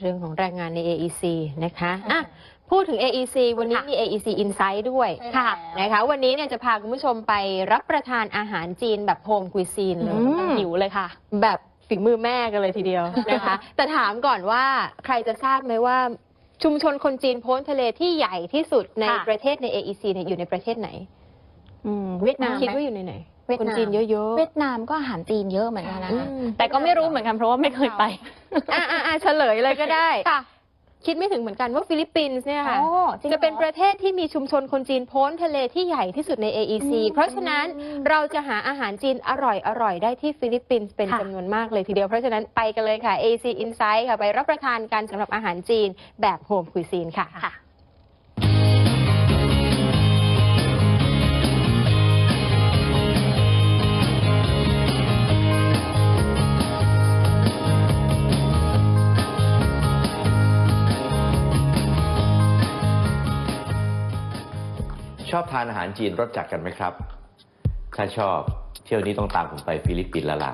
เรื่องของแรงงานใน AEC นะคะอะพูดถึง AEC วันนี้มี AEC Insight ด้วยใช่แล้ว นะคะ วันนี้เนี่ยจะพาคุณผู้ชมไปรับประทานอาหารจีนแบบโฮมคุยซีนเลยอืม หิวเลยค่ะ แบบฝีมือแม่กันเลยทีเดียวนะคะ แต่ถามก่อนว่าใครจะทราบไหมว่า ชุมชนคนจีนโพ้นทะเลที่ใหญ่ที่สุดในค่ะ ประเทศใน AEC เนี่ยอยู่ในประเทศไหน อืมเวียดนามคิดไหมว่าอยู่ในไหน เวียดคนนามจีนเยอะเวียดนามก็อาหารจีนเยอะเหมือนกันนะอืคะมแต่ก็ไม่รู้เหมือนกันเพราะว่าไม่เคยไปๆอะอะอะเฉลยเลยก็ได้ ค่ะคิดไม่ถึงเหมือนกันว่าฟิลิปปินส์เนี่ยค่ะ โอ้จริงหรอ จะเป็นประเทศที่มีชุมชนคนจีนโพ้นทะเลที่ใหญ่ที่สุดใน AEC อืมเพราะฉะนั้นเราจะหาอาหารจีนอร่อยอร่อยได้ที่ฟิลิปปินส์เป็นค่ะ จำนวนมากเลยทีเดียว เพราะฉะนั้นไปกันเลยค่ะ AEC Insight ค่ะ ไปรับประทานกันสำหรับอาหารจีนแบบโฮมคุยซีนค่ะ ค่ะ ชอบทานอาหารจีนรสจัดกันไหมครับ ถ้าชอบเที่ยวนี้ต้องตามผมไปฟิลิปปินส์แล้วล่ะ